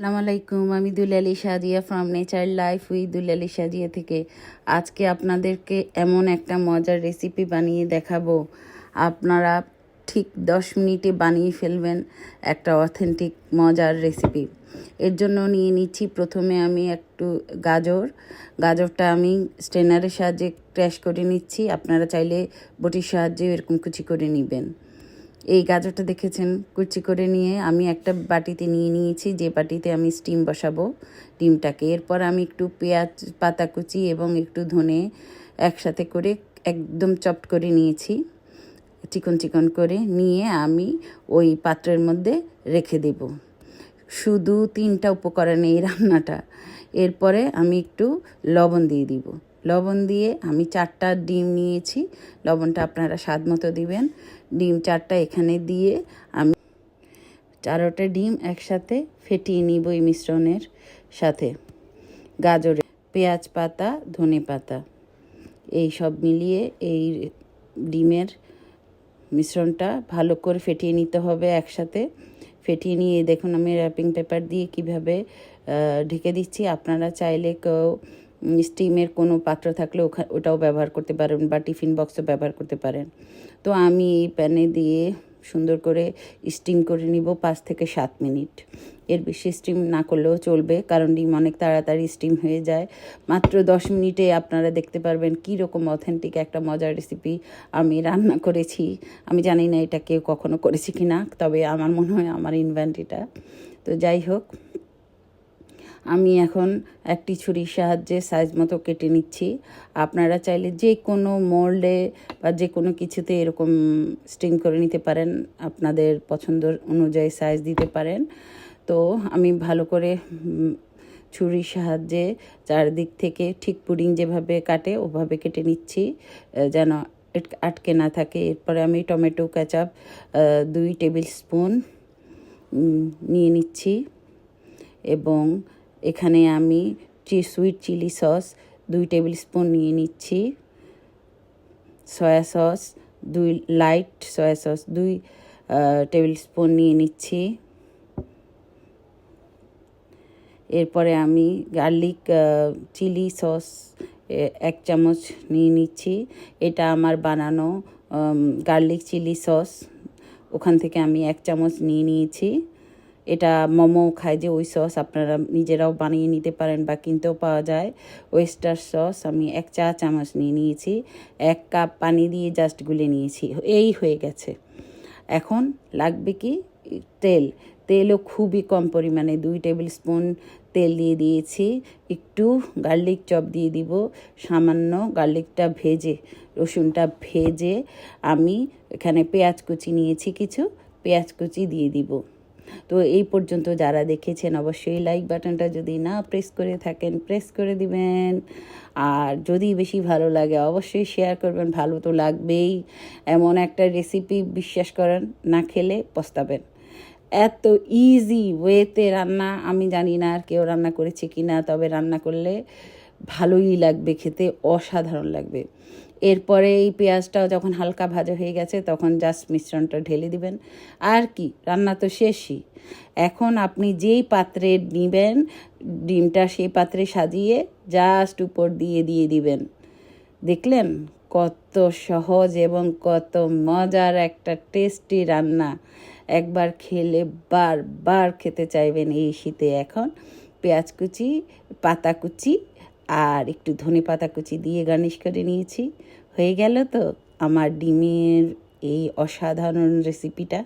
আসসালামু আলাইকুম আমি Dulali Sajiya from nature life we Dulali Sajiya থেকে। আজকে আপনাদেরকে এমন একটা মজার রেসিপি বানিয়ে দেখাবো। আপনারা ঠিক দশ মিনিটে বানিয়ে ফেলবেন একটা অথেন্টিক মজার রেসিপি এর জন্য নিয়ে নিচ্ছি প্রথমে আমি একটু গাজর। গাজরটা আমি স্ট্রেনারের সাহায্যে ক্র্যাশ করে নিচ্ছি। আপনারা চাইলে বটির সাহায্যে এরকম কুচি করে নেবেন। এই গাজরটা দেখেছেন? কুচি করে নিয়ে আমি একটা বাটিতে নিয়ে নিয়েছি, যে বাটিতে আমি স্টিম বসাবো ডিমটাকে। এরপর আমি একটু পেঁয়াজ, পাতা কুচি এবং একটু ধনে একসাথে করে একদম চপড করে নিয়েছি। চিকন চিকন করে নিয়ে আমি ওই পাত্রের মধ্যে রেখে দেব। শুধু তিনটা উপকরণ এই রান্নাটা। এরপরে আমি একটু লবণ দিয়ে দিব। লবণ দিয়ে আমি চারটা ডিম নিয়েছি। লবণটা আপনারা স্বাদ মতো দিবেন। ডিম চারটা এখানে দিয়ে আমি চারোটা ডিম একসাথে ফেটিয়ে নিব এই মিশ্রণের সাথে। গাজরে, পেঁয়াজ পাতা, ধনে পাতা। এই সব মিলিয়ে এই ডিমের মিশ্রণটা ভালো করে ফেটিয়ে নিতে হবে একসাথে। ফেটিয়ে নিয়ে দেখুন আমি র্যাপিং পেপার দিয়ে কীভাবে ঢেকে দিচ্ছি। আপনারা চাইলে কেউ স্টিমের কোনো পাত্র থাকলে ওটাও ব্যবহার করতে পারেন বা টিফিন বক্সও ব্যবহার করতে পারেন। তো আমি এই প্যানে দিয়ে সুন্দর করে স্টিম করে নিব পাঁচ থেকে সাত মিনিট। এর বেশি স্টিম না করলেও চলবে, কারণ ডিম অনেক তাড়াতাড়ি স্টিম হয়ে যায়। মাত্র দশ মিনিটে আপনারা দেখতে পারবেন কী রকম অথেন্টিক একটা মজার রেসিপি আমি রান্না করেছি। আমি জানি না এটা কেউ কখনো করেছি কি না তবে আমার মনে হয় আমার ইনভেন্ট এটা তো যাই হোক আমি এখন একটি ছুরির সাহায্যে সাইজ মতো কেটে নিচ্ছি। আপনারা চাইলে যে কোনো মোল্ডে বা যে কোনো কিছুতে এরকম স্টিম করে নিতে পারেন। আপনাদের পছন্দ অনুযায়ী সাইজ দিতে পারেন। তো আমি ভালো করে ছুরির সাহায্যে চারদিক থেকে ঠিক পুডিং যেভাবে কাটে ওভাবে কেটে নিচ্ছি যেন আটকে না থাকে। এরপরে আমি টমেটো কেচাপ দুই টেবিল স্পুন নিয়ে নিচ্ছি। এবং এখানে আমি সুইট চিলি সস দুই টেবিল স্পুন নিয়ে নিচ্ছি। সয়া সস দুই লাইট সয়া সস দুই টেবিল স্পুন নিয়ে নিচ্ছি। এরপরে আমি গার্লিক চিলি সস এক চামচ নিয়ে নিচ্ছি। এটা আমার বানানো গার্লিক চিলি সস। ওখান থেকে আমি এক চামচ নিয়ে নিয়েছি। এটা মোমো খায় যে ওই সস আপনারা নিজেরাও বানিয়ে নিতে পারেন বা কিনতেও পাওয়া যায়। ওয়েস্টার সস আমি এক চা চামচ নিয়ে নিয়েছি, এক কাপ পানি দিয়ে জাস্ট গুলে নিয়েছি, এই হয়ে গেছে। এখন লাগবে কি তেল। তেলও খুবই কম পরিমাণে, দুই টেবিল স্পুন তেল দিয়ে দিয়েছি। একটু গার্লিক চপ দিয়ে দিব, সামান্য গার্লিকটা ভেজে, রসুনটা ভেজে আমি এখানে পেঁয়াজ কুচি নিয়েছি কিছু, পেঁয়াজ কুচি দিয়ে দিব। তো এই পর্যন্ত যারা দেখেছেন অবশ্যই লাইক বাটনটা যদি না প্রেস করে থাকেন প্রেস করে দিবেন। আর যদি বেশি ভালো লাগে অবশ্যই শেয়ার করবেন, ভালো তো লাগবেই। এমন একটা রেসিপি বিশ্বাস করেন, না খেলে পস্তাবেন। এত ইজি ওয়েতে রান্না, আমি জানি না আর কেউ রান্না করেছে কি না তবে রান্না করলে ভালোই লাগবে খেতে, অসাধারণ লাগবে। এরপরে এই পেঁয়াজটাও যখন হালকা ভাজা হয়ে গেছে, তখন জাস্ট মিশ্রণটা ঢেলে দিবেন। আর কি, রান্না তো শেষই। এখন আপনি যেই পাত্রে নিবেন, ডিমটা সেই পাত্রে সাজিয়ে জাস্ট উপর দিয়ে দিয়ে দিবেন। দেখলেন? কত সহজ এবং কত মজার একটা টেস্টি রান্না। একবার খেলে বারবার খেতে চাইবেন এই শীতে এখন। পেঁয়াজ কুচি, পাতা কুচি আর একটু ধনে পাতা কুচি দিয়ে গার্নিশ করে নিয়েছি। হয়ে গেল তো আমার ডিমের এই অসাধারণ রেসিপিটা